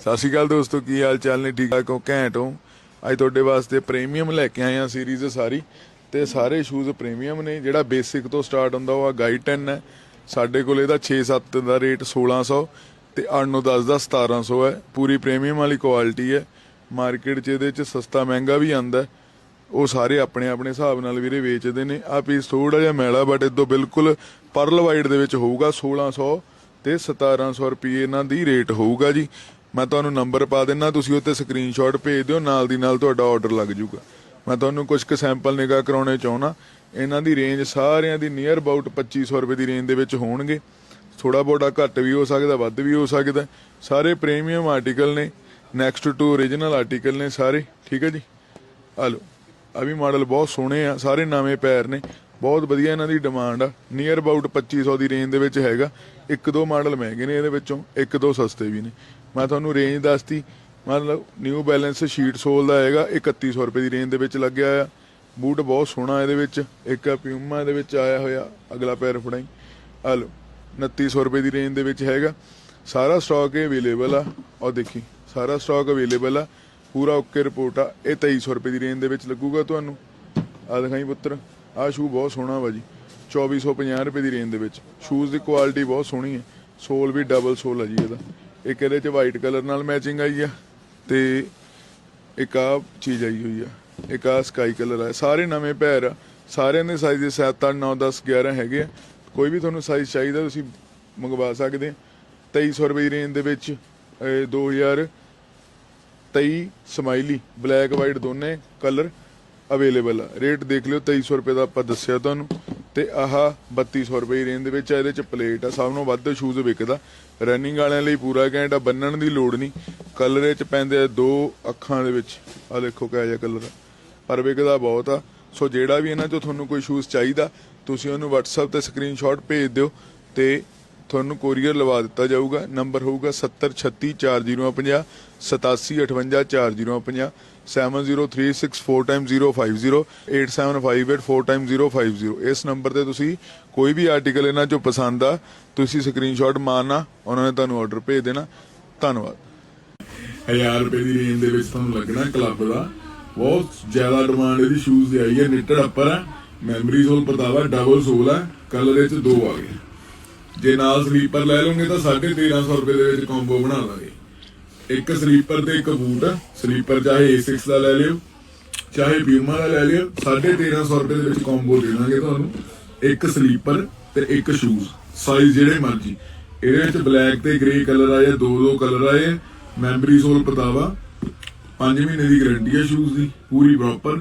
ਸਤਿ ਸ਼੍ਰੀ ਅਕਾਲ ਦੋਸਤੋ, ਕੀ ਹਾਲ ਚਾਲ ਨੇ? ਠੀਕ ਠਾਕ ਹੋ? ਘੈਂਟ ਹੋ? ਅੱਜ ਤੁਹਾਡੇ ਵਾਸਤੇ ਪ੍ਰੀਮੀਅਮ ਲੈ ਕੇ ਆਏ ਆ ਸੀਰੀਜ਼ ਸਾਰੀ। ਤੇ ਸਾਰੇ ਸ਼ੂਜ਼ ਪ੍ਰੀਮੀਅਮ ਨੇ। ਜਿਹੜਾ ਬੇਸਿਕ ਤੋਂ ਸਟਾਰਟ ਹੁੰਦਾ, ਉਹ ਆ ਗਾਈਡ 10 ਹੈ। ਸਾਡੇ ਕੋਲ ਇਹਦਾ 6-7 ਦਾ ਰੇਟ 1600 ਤੇ 8-9-10 ਦਾ 1700 ਹੈ। ਪੂਰੀ ਪ੍ਰੀਮੀਅਮ ਵਾਲੀ ਕੁਆਲਿਟੀ ਹੈ। ਮਾਰਕੀਟ 'ਚ ਇਹਦੇ 'ਚ ਸਸਤਾ ਮਹਿੰਗਾ ਵੀ ਆਂਦਾ। ਉਹ ਸਾਰੇ ਆਪਣੇ ਆਪਣੇ ਹਿਸਾਬ ਨਾਲ ਵੀਰੇ ਵੇਚਦੇ ਨੇ। ਆ ਪੀਸ ਥੋੜਾ ਜਿਹਾ ਮੈਲਾ ਬਟ ਇਹ ਤੋਂ ਬਿਲਕੁਲ ਪਰਲ ਵਾਈਡ ਦੇ ਵਿੱਚ ਹੋਊਗਾ 1600 ਤੇ 1700 ਰੁਪਏ ਇਹਨਾਂ ਦੀ ਰੇਟ ਹੋਊਗਾ ਜੀ। ਮੈਂ ਤੁਹਾਨੂੰ ਨੰਬਰ ਪਾ ਦਿੰਨਾ, ਤੁਸੀਂ ਉੱਤੇ ਸਕਰੀਨਸ਼ਾਟ ਭੇਜ ਦਿਓ, ਨਾਲ ਦੀ ਨਾਲ ਤੁਹਾਡਾ ਆਰਡਰ ਲੱਗ ਜਾਊਗਾ। ਮੈਂ ਤੁਹਾਨੂੰ ਕੁਝ ਕੁ ਸੈਂਪਲ ਨਿਗਾਹ ਕਰਾਉਣੇ ਚਾਹਣਾ ਇਹਨਾਂ ਦੀ ਰੇਂਜ ਸਾਰਿਆਂ ਦੀ ਨੀਅਰ ਅਬਾਊਟ 2500 ਰੁਪਏ ਦੀ ਰੇਂਜ ਦੇ ਵਿੱਚ ਹੋਣਗੇ। ਥੋੜਾ ਬੋੜਾ ਘੱਟ ਵੀ ਹੋ ਸਕਦਾ, ਵੱਧ ਵੀ ਹੋ ਸਕਦਾ। ਸਾਰੇ ਪ੍ਰੀਮੀਅਮ ਆਰਟੀਕਲ ਨੇ ਨੈਕਸਟ ਟੂ origignal ਆਰਟੀਕਲ ਨੇ ਸਾਰੇ, ਠੀਕ ਹੈ ਜੀ? ਆ ਲਓ ਆ ਵੀ ਮਾਡਲ ਬਹੁਤ ਸੋਹਣੇ ਆ, ਸਾਰੇ ਨਵੇਂ ਪੈਰ ਨੇ। ਬਹੁਤ ਵਧੀਆ ਇਹਨਾਂ ਦੀ ਡਿਮਾਂਡ ਆ। ਨੀਅਰ ਅਬਾਊਟ 2500 ਦੀ ਰੇਂਜ ਦੇ ਵਿੱਚ ਹੈਗਾ। ਇੱਕ ਦੋ ਮਾਡਲ ਮਹਿੰਗੇ ਨੇ ਇਹਦੇ ਵਿੱਚੋਂ, ਇੱਕ ਦੋ ਸਸਤੇ ਵੀ ਨੇ। ਮੈਂ ਤੁਹਾਨੂੰ ਰੇਂਜ ਦੱਸਤੀ। ਮਤਲਬ ਨਿਊ ਬੈਲੈਂਸ ਸ਼ੀਟ ਸੋਲ ਦਾ ਹੈਗਾ 3100 ਰੁਪਏ ਦੀ ਰੇਂਜ ਦੇ ਵਿੱਚ ਲੱਗਿਆ ਆ ਬੂਟ ਬਹੁਤ ਸੋਹਣਾ ਇਹਦੇ ਵਿੱਚ। ਇੱਕ ਪਿਊਮਾ ਦੇ ਵਿੱਚ ਆਇਆ ਹੋਇਆ, ਅਗਲਾ ਪੈਰ ਫੜਾਈ। ਆ ਲਓ 2900 ਰੁਪਏ ਦੀ ਰੇਂਜ ਦੇ ਵਿੱਚ ਹੈਗਾ। ਸਾਰਾ ਸਟਾਕ ਇਹ ਅਵੇਲੇਬਲ ਆ। ਔਰ ਦੇਖੀ, ਸਾਰਾ ਸਟਾਕ ਅਵੇਲੇਬਲ ਆ। ਪੂਰਾ ਓਕੇ ਰਿਪੋਰਟ ਆ। ਇਹ 2300 ਰੁਪਏ ਦੀ ਰੇਂਜ ਦੇ ਵਿੱਚ ਲੱਗੂਗਾ ਤੁਹਾਨੂੰ। ਆ ਦਿਖਾਈ ਪੁੱਤਰ। ਆਹ ਸ਼ੂ ਬਹੁਤ ਸੋਹਣਾ ਵਾ ਜੀ। 2450 ਰੁਪਏ ਦੀ ਰੇਂਜ ਦੇ ਵਿੱਚ। ਸ਼ੂਜ਼ ਦੀ ਕੁਆਲਿਟੀ ਬਹੁਤ ਸੋਹਣੀ ਹੈ। ਸੋਲ ਵੀ ਡਬਲ ਸੋਲ ਆ ਜੀ ਇਹਦਾ। ਇੱਕ ਇਹਦੇ ਚ ਵਾਈਟ ਕਲਰ ਨਾਲ ਮੈਚਿੰਗ ਆਈ ਆ ਤੇ ਇੱਕ ਆ ਚੀਜ਼ ਆਈ ਹੋਈ ਆ। ਇੱਕ ਆ ਸਕਾਈ ਕਲਰ ਆ। ਸਾਰੇ ਨਵੇਂ ਪੈਰ ਆ। ਸਾਰਿਆਂ ਦੇ ਸਾਈਜ਼ ਦੇ 7 8 9 10 11 ਹੈਗੇ ਆ। ਕੋਈ ਵੀ ਤੁਹਾਨੂੰ ਸਾਈਜ਼ ਚਾਹੀਦਾ ਤੁਸੀਂ ਮੰਗਵਾ ਸਕਦੇ ਆ। 2300 ਰੁਪਏ ਦੀ ਰੇਂਜ ਦੇ ਵਿੱਚ, ਇਹ 2000 23 ਸਮਾਈਲੀ ਬਲੈਕ ਵਾਈਟ ਦੋਨੇ ਕਲਰ ਅਵੇਲੇਬਲ ਆ। ਰੇਟ ਦੇਖ ਲਿਓ 2300 ਰੁਪਏ ਦਾ ਆਪਾਂ ਦੱਸਿਆ ਤੁਹਾਨੂੰ। ਤੇ ਆਹ 3200 ਰੁਪਏ ਦੀ ਰੇਂਜ ਦੇ ਵਿੱਚ ਆ, ਇਹਦੇ ਚ ਪਲੇਟ ਆ ਸਭ ਨੂੰ ਵੱਧ ਸ਼ੂਜ਼ ਵਿਕਦਾ। ਰਨਿੰਗ ਵਾਲਿਆਂ ਲਈ ਪੂਰਾ ਘੈਂਟ ਆ ਬੰਨਣ ਦੀ ਲੋੜ ਨਹੀਂ। ਕਲਰ ਇਹ ਚ ਪੈਂਦੇ ਆ ਦੋ ਅੱਖਾਂ ਦੇ ਵਿੱਚ। ਆ ਦੇਖੋ ਕਿਹੋ ਜਿਹਾ ਕਲਰ ਆ। ਪਰ ਵਿਕਦਾ ਬਹੁਤ ਆ। ਸੋ ਜਿਹੜਾ ਵੀ ਇਹਨਾਂ ਚੋਂ ਤੁਹਾਨੂੰ ਕੋਈ ਸ਼ੂਜ਼ ਚਾਹੀਦਾ ਤੁਸੀਂ ਉਹਨੂੰ WhatsApp ਤੇ ਸਕਰੀਨਸ਼ਾਟ ਭੇਜ ਦਿਓ ਤੇ ਤੁਹਾਨੂੰ ਕੋਰੀਅਰ ਲਵਾ ਦਿੱਤਾ ਜਾਊਗਾ। ਨੰਬਰ ਹੋਊਗਾ 70364050 87584050 70364050 87584050 ਇਸ ਨੰਬਰ ਤੇ ਤੁਸੀਂ ਕੋਈ ਵੀ ਆਰਟੀਕਲ ਇਹਨਾਂ ਚੋਂ ਪਸੰਦ ਆ, ਤੁਸੀਂ ਸਕਰੀਨਸ਼ਾਟ ਮਾਰਨਾ, ਉਹਨਾਂ ਨੇ ਤੁਹਾਨੂੰ ਆਰਡਰ ਭੇਜ ਦੇਣਾ। ਧੰਨਵਾਦ। 1000 ਰੁਪਏ ਦੀ ਰੇਂਜ ਦੇ ਵਿੱਚ ਤੁਹਾਨੂੰ ਲੱਗਣਾ ਕਲੱਬ ਦਾ। ਬਹੁਤ ਜ਼ਿਆਦਾ ਡਿਮਾਂਡ ਇਹਦੀ ਸ਼ੂਜ਼ ਦੀ ਆਈ ਹੈ ਨਿੱਟਡ ਅੱਪਰ ਹੈ। ਮੈਮਰੀ ਸੋਲ ਪਤਾਵਾ ਡਬਲ ਸੋਲ ਹੈ। ਕਲਰ ਇਹ ਚ ਦੋ ਆ ਗਏ। ਜੇ ਨਾਲ ਸਲੀਪਰ ਲੈ ਲਓਗੇ ਤਾਂ 1350 ਰੁਪਏ ਦੇ ਵਿੱਚ ਕੰਬੋ ਬਣਾ ਲਾਂਗੇ। ਇੱਕ ਸਲੀਪਰ ਤੇ ਇੱਕ ਬੂਟ, ਸਲੀਪਰ ਚਾਹੇ A6 ਦਾ ਲੈ ਲਿਓ, ਚਾਹੇ ਪੀਮਾ ਦਾ ਲੈ ਲਿਓ 1350 ਰੁਪਏ ਦੇ ਵਿੱਚ ਕੰਬੋ ਦੇ ਦਾਂਗੇ ਤੁਹਾਨੂੰ। ਇੱਕ ਸਲੀਪਰ ਤੇ ਇੱਕ ਸ਼ੂਜ਼ ਸਾਈਜ਼ ਜਿਹੜੇ ਮਰਜ਼ੀ। ਇਹਦੇ ਵਿੱਚ ਬਲੈਕ ਤੇ ਗ੍ਰੇ ਕਲਰ ਆਏ, ਦੋ ਦੋ ਕਲਰ ਆਏ, ਮੈਮਰੀ ਸੋਲ ਪਤਾਵਾ। 5 ਮਹੀਨੇ ਦੀ ਗਾਰੰਟੀ ਹੈ ਸ਼ੂਜ਼ ਦੀ, ਪੂਰੀ ਪ੍ਰੋਪਰ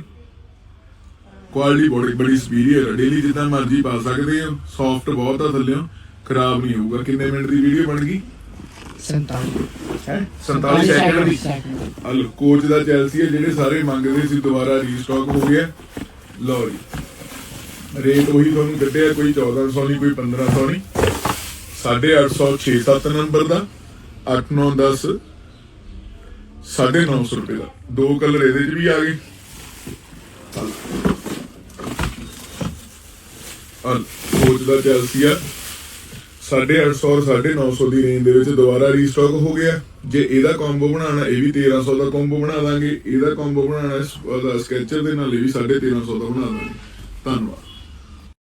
ਕੁਆਲਿਟੀ ਬੜੀ ਬੜੀ ਸੁਪੀਰੀਅਰ ਹੈ ਡੇਲੀ ਜਿੱਦਾਂ ਮਰਜ਼ੀ ਪਾ ਸਕਦੇ ਹੋ ਸੌਫਟ ਬਹੁਤ ਆ ਥੱਲੇ ਖਰਾਬ ਨਹੀਂ ਹੋਊਗਾ। ਕਿੰਨੇ ਮਿੰਟ ਦੀ ਵੀਡੀਓ ਬਣ ਗਈ? ਸੰਤਾਲੀ। ਹੈ? 47 ਸੈਕਿੰਡ ਦੀ। ਹਲ ਕੋਚ ਦਾ ਚੈਲਸੀ ਹੈ ਜਿਹੜੇ ਸਾਰੇ ਮੰਗਦੇ ਸੀ ਦੁਬਾਰਾ ਰੀਸਟਾਕ ਹੋ ਗਿਆ। ਲਓ ਜੀ ਰੇਟ ਉਹੀ ਤੁਹਾਨੂੰ ਕੱਢਿਆ ਕੋਈ 1400 ਨਹੀਂ ਕੋਈ 1500 ਨਹੀਂ। 850 6-7 ਨੰਬਰ ਦਾ 8-9-10 950 ਰੁਪਏ ਦਾ। ਦੋ ਕਲਰ ਇਹਦੇ ਚ ਵੀ ਆ ਗਏ। ਹਲ ਕੋਚ ਦਾ ਚੈਲਸੀ ਆ 850 ਔਰ 950 ਦੀ ਰੇਂਜ ਦੇ ਵਿੱਚ ਦੁਬਾਰਾ ਰੀਸਟਾਕ ਹੋ ਗਿਆ। ਜੇ ਇਹਦਾ ਕੰਬੋ ਬਣਾਉਣਾ, ਇਹ ਵੀ 1300 ਦਾ ਕੰਬੋ ਬਣਾ ਦਾਂਗੇ। ਇਹਦਾ ਕੰਬੋ ਬਣਾਉਣਾ ਸਕੈਚਰ ਦੇ ਨਾਲ ਇਹ ਵੀ 1350 ਦਾ ਬਣਾ ਦਾਂਗੇ। ਧੰਨਵਾਦ।